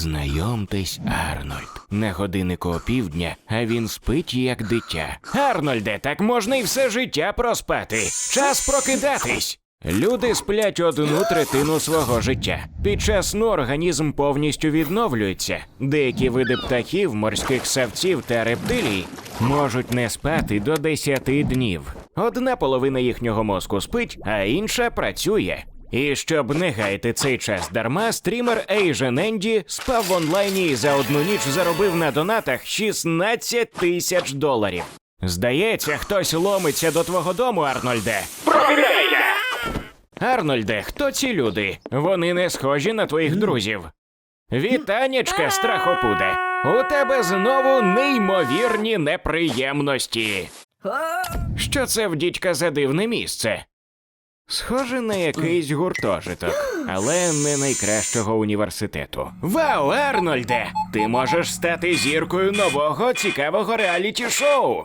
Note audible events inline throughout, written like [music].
Знайомтесь, Арнольд. На годиннику опівдня, а він спить як дитя. Арнольде, так можна і все життя проспати. Час прокидатись. Люди сплять одну третину свого життя. Під час сну організм повністю відновлюється. Деякі види птахів, морських савців та рептилій можуть не спати до 10 днів. Одна половина їхнього мозку спить, а інша працює. І щоб не гаяти цей час дарма, стрімер Asian Andy спав в онлайні і за одну ніч заробив на донатах 16 тисяч доларів. Здається, хтось ломиться до твого дому, Арнольде. Арнольде, хто ці люди? Вони не схожі на твоїх друзів. Вітанечка, страхопуде. У тебе знову неймовірні неприємності. Що це в дідька за дивне місце? Схоже на якийсь гуртожиток, але не найкращого університету. Вау, Арнольде! Ти можеш стати зіркою нового цікавого реаліті-шоу.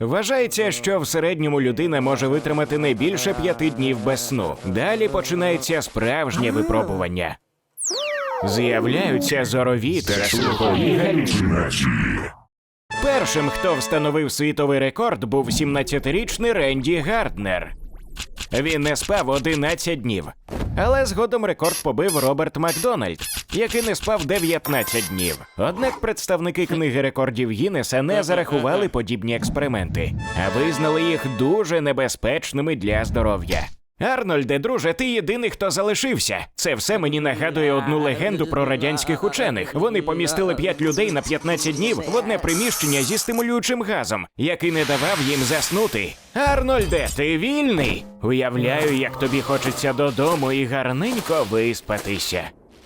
Вважається, що в середньому людина може витримати не більше п'яти днів без сну. Далі починається справжнє випробування. З'являються зорові та слухові галюцинації. Першим, хто встановив світовий рекорд, був 17-річний Ренді Гарднер. Він не спав 11 днів. Але згодом рекорд побив Роберт Макдональд, який не спав 19 днів. Однак представники книги рекордів Гіннеса не зарахували подібні експерименти, а визнали їх дуже небезпечними для здоров'я. Арнольде, друже, ти єдиний, хто залишився. Це все мені нагадує одну легенду про радянських учених. Вони помістили п'ять людей на 15 днів в одне приміщення зі стимулюючим газом, який не давав їм заснути. Арнольде, ти вільний? Уявляю, як тобі хочеться додому і гарненько виспатися.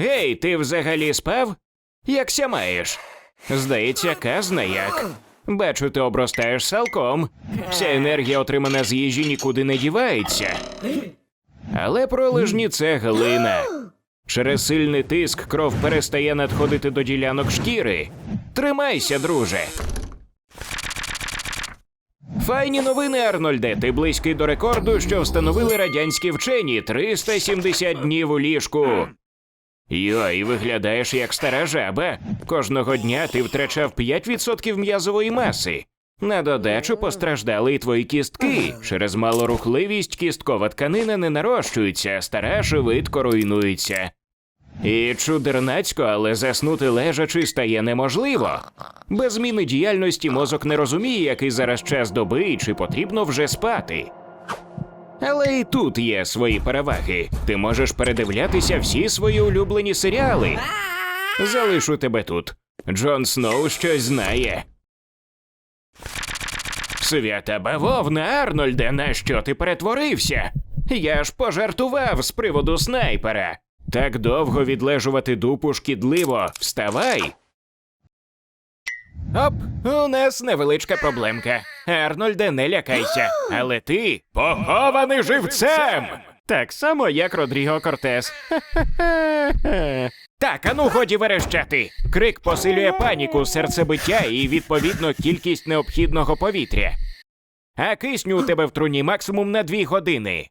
Гей, ти взагалі спав? Якся маєш? Здається, казна як. Бачу, ти обростаєш салком. Вся енергія, отримана з їжі, нікуди не дівається. Але пролежні це глина. Через сильний тиск кров перестає надходити до ділянок шкіри. Тримайся, друже. Файні новини, Арнольде. Ти близький до рекорду, що встановили радянські вчені 370 днів у ліжку. Йой, виглядаєш як стара жаба. Кожного дня ти втрачав 5% м'язової маси. На додачу постраждали і твої кістки. Через малорухливість кісткова тканина не нарощується, стара швидко руйнується. І чудернацько, але заснути лежачи стає неможливо. Без зміни діяльності мозок не розуміє, який зараз час доби і чи потрібно вже спати. Але і тут є свої переваги. Ти можеш передивлятися всі свої улюблені серіали. Залишу тебе тут. Джон Сноу щось знає. Свята бавовна, Арнольде, на що ти перетворився? Я ж пожартував з приводу снайпера. Так довго відлежувати дупу шкідливо. Вставай. Оп, у нас невеличка проблемка. Арнольде, не лякайся. Але ти похований живцем. Так само, як Родріго Кортес. [laughs] Так, ану годі верещати. Крик посилює паніку, серцебиття і, відповідно, кількість необхідного повітря. А кисню у тебе в труні максимум на дві години.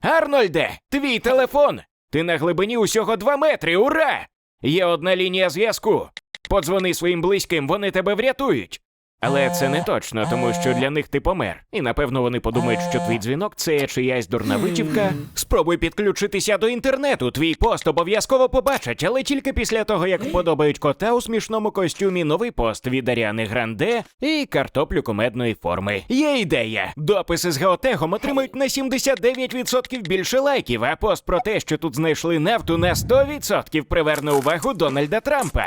Арнольде, твій телефон! Ти на глибині усього два метри, ура! Є одна лінія зв'язку. Подзвони своїм близьким, вони тебе врятують. Але це не точно, тому що для них ти помер. І напевно вони подумають, що твій дзвінок це чиясь дурна витівка. Спробуй підключитися до інтернету. Твій пост обов'язково побачать, але тільки після того, як вподобають кота у смішному костюмі, новий пост від Аріани Гранде і картоплю комедної форми. Є ідея. Дописи з геотегом отримують на 79% більше лайків, а пост про те, що тут знайшли нафту на 100% приверне увагу Дональда Трампа.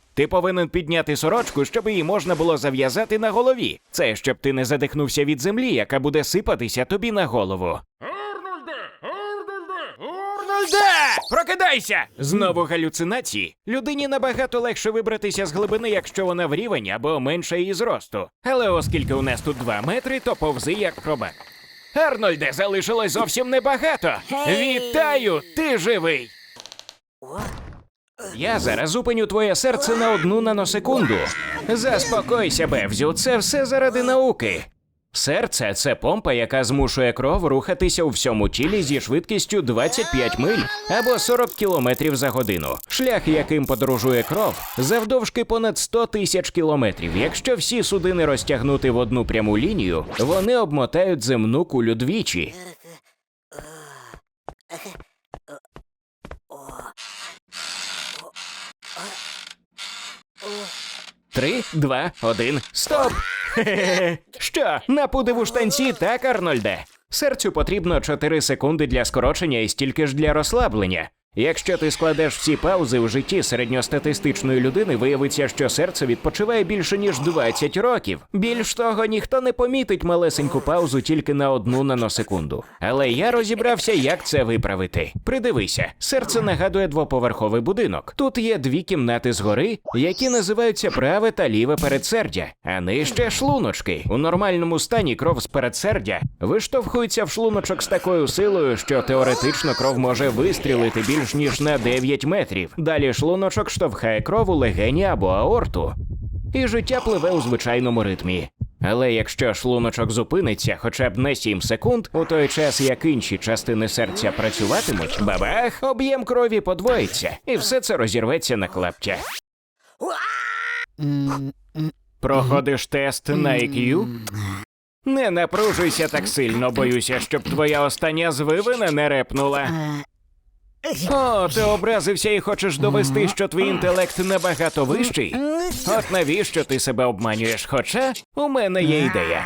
Ти повинен підняти сорочку, щоб її можна було зав'язати на голові. Це щоб ти не задихнувся від землі, яка буде сипатися тобі на голову. Арнольде! Арнольде! Арнольде! Прокидайся! Знову галюцинації. Людині набагато легше вибратися з глибини, якщо вона в рівень або менше її зросту. Але оскільки у нас тут два метри, то повзи як хробак. Арнольде, залишилось зовсім небагато. Вітаю! Ти живий! Я зараз зупиню твоє серце на одну наносекунду. Заспокойся, Бевзю, це все заради науки. Серце це помпа, яка змушує кров рухатися у всьому тілі зі швидкістю 25 миль або 40 кілометрів за годину. Шлях, яким подорожує кров, завдовжки понад 100 тисяч кілометрів. Якщо всі судини розтягнути в одну пряму лінію, вони обмотають земну кулю двічі. Три, два, один, стоп! Хе-хе-хе. [laughs] Що, напудив у штанці, так, Арнольде? Серцю потрібно 4 секунди для скорочення і стільки ж для розслаблення. Якщо ти складеш всі паузи у житті середньостатистичної людини, виявиться, що серце відпочиває більше ніж 20 років. Більш того, ніхто не помітить малесеньку паузу тільки на одну наносекунду. Але я розібрався, як це виправити. Придивися, серце нагадує двоповерховий будинок. Тут є дві кімнати згори, які називаються праве та ліве передсердя, а нижче шлуночки. У нормальному стані кров з передсердя виштовхується в шлуночок з такою силою, що теоретично кров може вистрілити більш ніж на 9 метрів. Далі шлуночок штовхає кров у легені або аорту. І життя пливе у звичайному ритмі. Але якщо шлуночок зупиниться хоча б на 7 секунд, у той час як інші частини серця працюватимуть, бабах, об'єм крові подвоїться, і все це розірветься на клаптя. Проходиш тест на IQ? Не напружуйся так сильно, боюся, щоб твоя остання звивина не репнула. О, ти образився і хочеш довести, що твій інтелект набагато вищий? От навіщо ти себе обманюєш? Хоча у мене є ідея.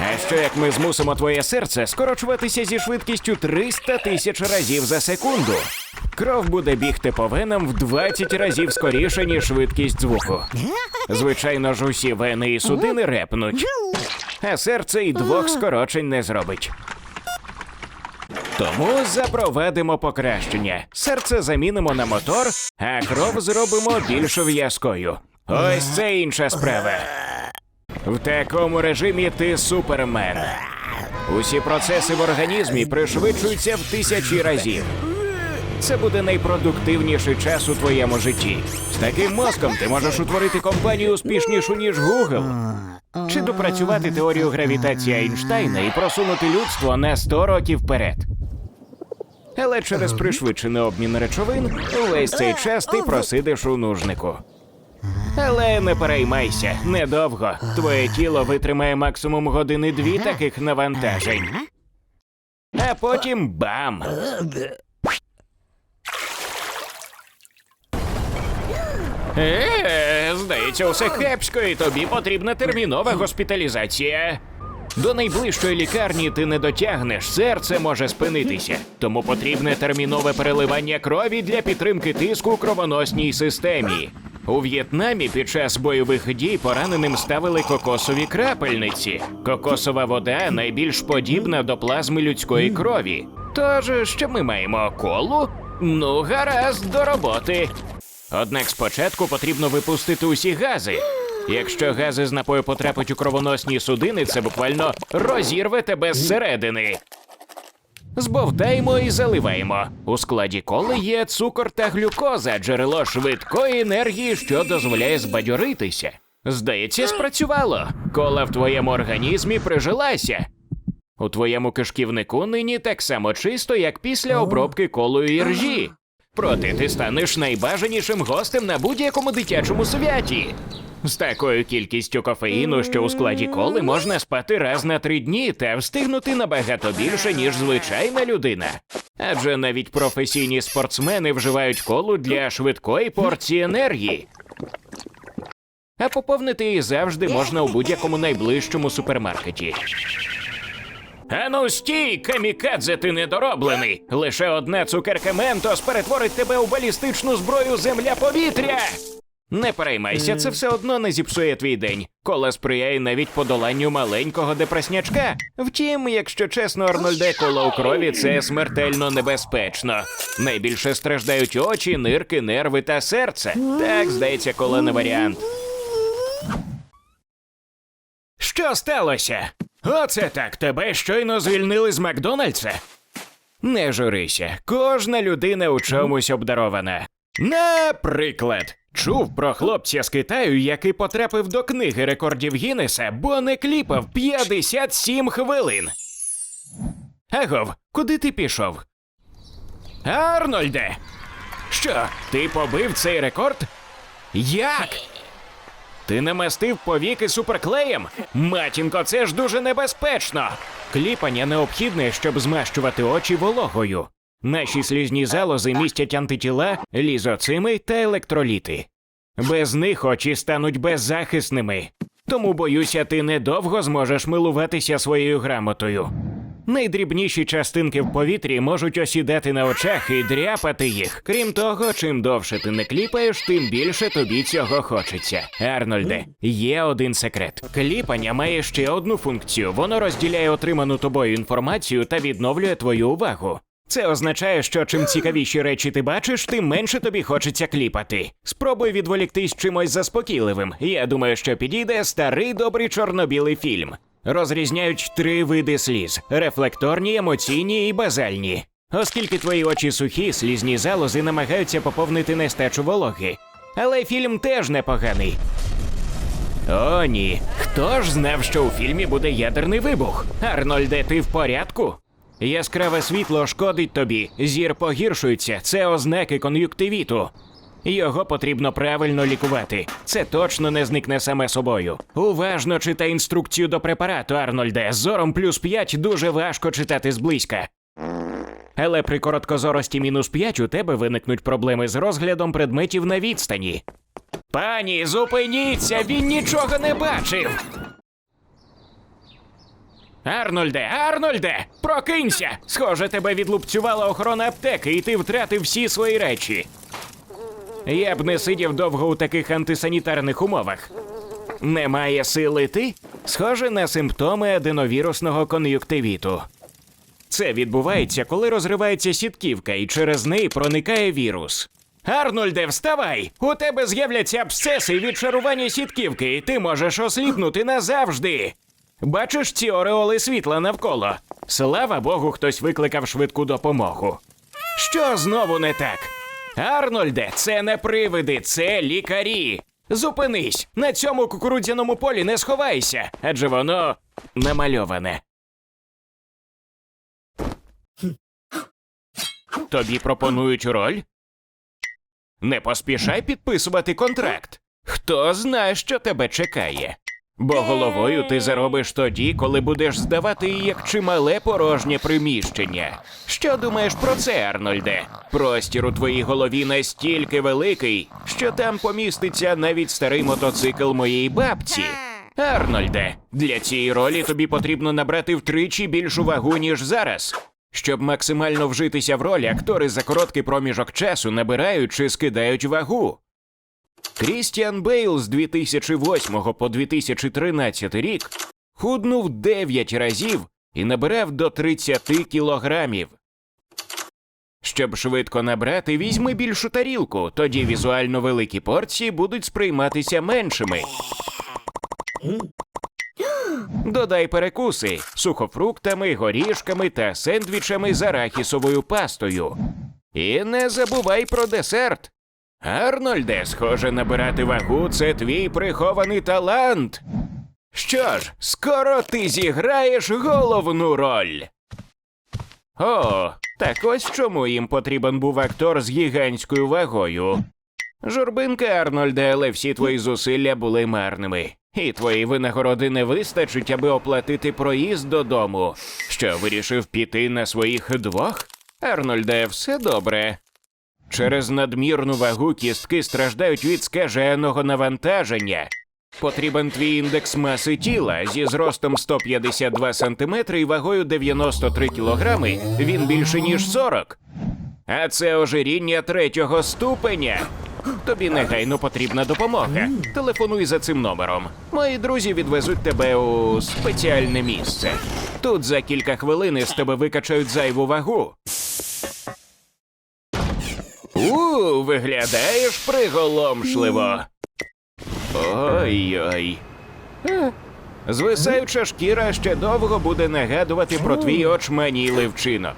А що як ми змусимо твоє серце скорочуватися зі швидкістю 300 тисяч разів за секунду? Кров буде бігти по венам в 20 разів скоріше, ніж швидкість звуку. Звичайно ж, усі вени і судини репнуть, а серце і двох скорочень не зробить. Тому запровадимо покращення. Серце замінимо на мотор, а кров зробимо більш в'язкою. Ось це інша справа. В такому режимі ти супермен. Усі процеси в організмі пришвидшуються в тисячі разів. Це буде найпродуктивніший час у твоєму житті. З таким мозком ти можеш утворити компанію успішнішу, ніж Google. Чи допрацювати теорію гравітації Айнштайна і просунути людство на 100 років вперед. Але через пришвидшений обмін речовин увесь цей час ти просидиш у нужнику. Але не переймайся, недовго. Твоє тіло витримає максимум години дві таких навантажень. А потім бам! Е, здається, усе кепсько, і тобі потрібна термінова госпіталізація. До найближчої лікарні ти не дотягнеш, серце може спинитися. Тому потрібне термінове переливання крові для підтримки тиску у кровоносній системі. У В'єтнамі під час бойових дій пораненим ставили кокосові крапельниці. Кокосова вода найбільш подібна до плазми людської крові. Тож, що ми маємо колу? Ну, гаразд, до роботи. Однак спочатку потрібно випустити усі гази. Якщо гази з напою потрапить у кровоносні судини, це буквально розірве тебе зсередини. Збовтаємо і заливаємо. У складі коли є цукор та глюкоза, джерело швидкої енергії, що дозволяє збадьоритися. Здається, спрацювало. Кола в твоєму організмі прижилася. У твоєму кишківнику нині так само чисто, як після обробки колою іржі. Проте ти станеш найбажанішим гостем на будь-якому дитячому святі. З такою кількістю кофеїну, що у складі коли можна спати раз на три дні та встигнути набагато більше, ніж звичайна людина. Адже навіть професійні спортсмени вживають колу для швидкої порції енергії. А поповнити її завжди можна у будь-якому найближчому супермаркеті. Ану стій, камікадзе, ти недороблений. Лише одна цукерка Ментос перетворить тебе у балістичну зброю земля-повітря. Не переймайся, це все одно не зіпсує твій день. Кола сприяє навіть подоланню маленького депреснячка. Втім, якщо чесно, Арнольде, коло у крові це смертельно небезпечно. Найбільше страждають очі, нирки, нерви та серце. Так, здається, кола не варіант. Що сталося? Оце так, тебе щойно звільнили з Макдональдса? Не журися, кожна людина у чомусь обдарована. Наприклад, чув про хлопця з Китаю, який потрапив до книги рекордів Гіннеса, бо не кліпав 57 хвилин. Агов, куди ти пішов? Арнольде! Що, ти побив цей рекорд? Як? Ти намастив повіки суперклеєм? Матінко, це ж дуже небезпечно. Кліпання необхідне, щоб змащувати очі вологою. Наші слізні залози містять антитіла, лізоцими та електроліти. Без них очі стануть беззахисними. Тому боюся, ти недовго зможеш милуватися своєю грамотою. Найдрібніші частинки в повітрі можуть осідати на очах і дряпати їх. Крім того, чим довше ти не кліпаєш, тим більше тобі цього хочеться. Арнольде, є один секрет. Кліпання має ще одну функцію: воно розділяє отриману тобою інформацію та відновлює твою увагу. Це означає, що чим цікавіші речі ти бачиш, тим менше тобі хочеться кліпати. Спробуй відволіктись чимось заспокійливим. Я думаю, що підійде старий добрий чорно-білий фільм. Розрізняють три види сліз: рефлекторні, емоційні і базальні. Оскільки твої очі сухі, слізні залози намагаються поповнити нестачу вологи. Але фільм теж непоганий. О, ні. Хто ж знав, що у фільмі буде ядерний вибух? Арнольде, ти в порядку? Яскраве світло шкодить тобі, зір погіршується, це ознаки кон'юктивіту. Його потрібно правильно лікувати. Це точно не зникне саме собою. Уважно читай інструкцію до препарату, Арнольде. Зором плюс 5 дуже важко читати зблизька. Але при короткозорості мінус 5 у тебе виникнуть проблеми з розглядом предметів на відстані. Пані, зупиніться! Він нічого не бачив. Арнольде, Арнольде, прокинься! Схоже, тебе відлупцювала охорона аптеки, і ти втратив всі свої речі. Я б не сидів довго у таких антисанітарних умовах. Немає сили ти? Схоже на симптоми аденовірусного кон'юктивіту. Це відбувається, коли розривається сітківка, і через неї проникає вірус. Арнольде, вставай! У тебе з'являться абсцеси від шарування сітківки, і ти можеш осліпнути назавжди. Бачиш ці ореоли світла навколо? Слава Богу, хтось викликав швидку допомогу. Що знову не так? Арнольде, це не привиди, це лікарі. Зупинись! На цьому кукурудзяному полі не сховайся, адже воно намальоване. Тобі пропонують роль? Не поспішай підписувати контракт. Хто знає, що тебе чекає. Бо головою ти заробиш тоді, коли будеш здавати її як чимале порожнє приміщення. Що думаєш про це, Арнольде? Простір у твоїй голові настільки великий, що там поміститься навіть старий мотоцикл моєї бабці. Арнольде, для цієї ролі тобі потрібно набрати втричі більшу вагу, ніж зараз. Щоб максимально вжитися в роль, актори за короткий проміжок часу набирають чи скидають вагу. Крістіан Бейл з 2008 по 2013 рік худнув 9 разів і набирав до 30 кілограмів. Щоб швидко набрати, візьми більшу тарілку, тоді візуально великі порції будуть сприйматися меншими. Додай перекуси сухофруктами, горішками та сендвічами з арахісовою пастою. І не забувай про десерт. Арнольде, схоже, набирати вагу це твій прихований талант. Що ж, скоро ти зіграєш головну роль. О, так ось чому їм потрібен був актор з гігантською вагою. Журбинка, Арнольде, але всі твої зусилля були марними. І твої винагороди не вистачить, аби оплатити проїзд додому. Що вирішив піти на своїх двох? Арнольде, все добре. Через надмірну вагу кістки страждають від скаженого навантаження. Потрібен твій індекс маси тіла зі зростом 152 см і вагою 93 кг. Він більше ніж 40. А це ожиріння третього ступеня. Тобі негайно потрібна допомога. Телефонуй за цим номером. Мої друзі відвезуть тебе у спеціальне місце. Тут за кілька хвилин із тебе викачають зайву вагу. У, виглядаєш приголомшливо. Ой-ой. Е, Звисаюча шкіра ще довго буде нагадувати про твій очманілий вчинок.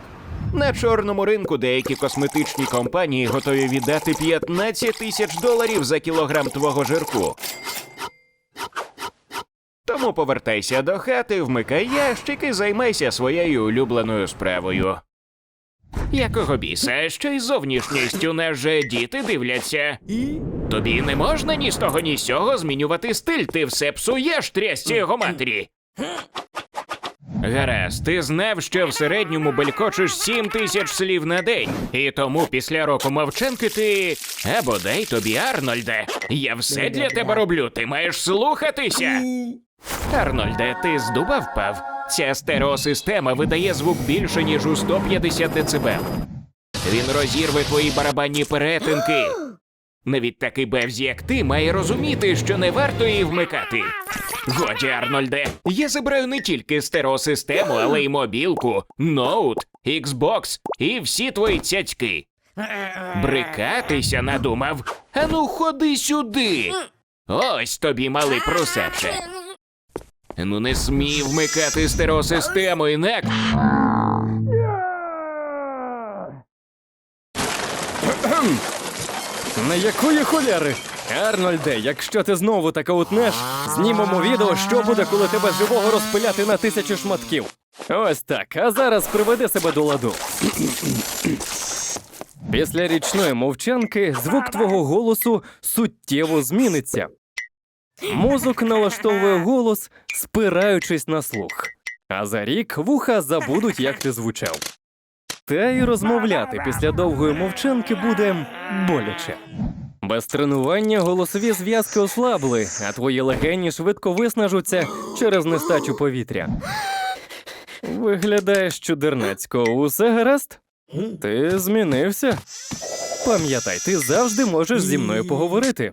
На чорному ринку деякі косметичні компанії готові віддати 15 тисяч доларів за кілограм твого жирку. Тому повертайся до хати, вмикай ящик і займайся своєю улюбленою справою. Якого біса, ще й зовнішністю же діти дивляться. Тобі не можна ні з того, ні з сього змінювати стиль, ти все псуєш трясці його матері. Гаразд, ти знав, що в середньому белькочеш сім тисяч слів на день, і тому після року мовчанки ти. А бодай тобі, Арнольде. Я все для тебе роблю, ти маєш слухатися. Арнольде, ти з дуба впав? Ця стереосистема видає звук більше, ніж у 150 дБ. Він розірве твої барабанні перетинки. Навіть такий бевз, як ти, має розуміти, що не варто її вмикати. Годі, Арнольде, я забираю не тільки стереосистему, але й мобілку, ноут, Xbox і всі твої цяцьки. Брикатися надумав. Ану, ходи сюди. Ось тобі, малий прусаче. Ну не смій вмикати стереосистему, інак. [clears throat] На якої холєри? Арнольде, якщо ти знову так утнеш, знімемо відео, що буде, коли тебе живого розпиляти на тисячу шматків. Ось так, а зараз приведи себе до ладу. Після річної мовчанки звук твого голосу суттєво зміниться. Мозок налаштовує голос, спираючись на слух. А за рік вуха забудуть, як ти звучав. Та й розмовляти після довгої мовчанки буде боляче. Без тренування голосові зв'язки ослабли, а твої легені швидко виснажуться через нестачу повітря. Виглядаєш чудернацько, усе гаразд? Ти змінився. Пам'ятай, ти завжди можеш зі мною поговорити.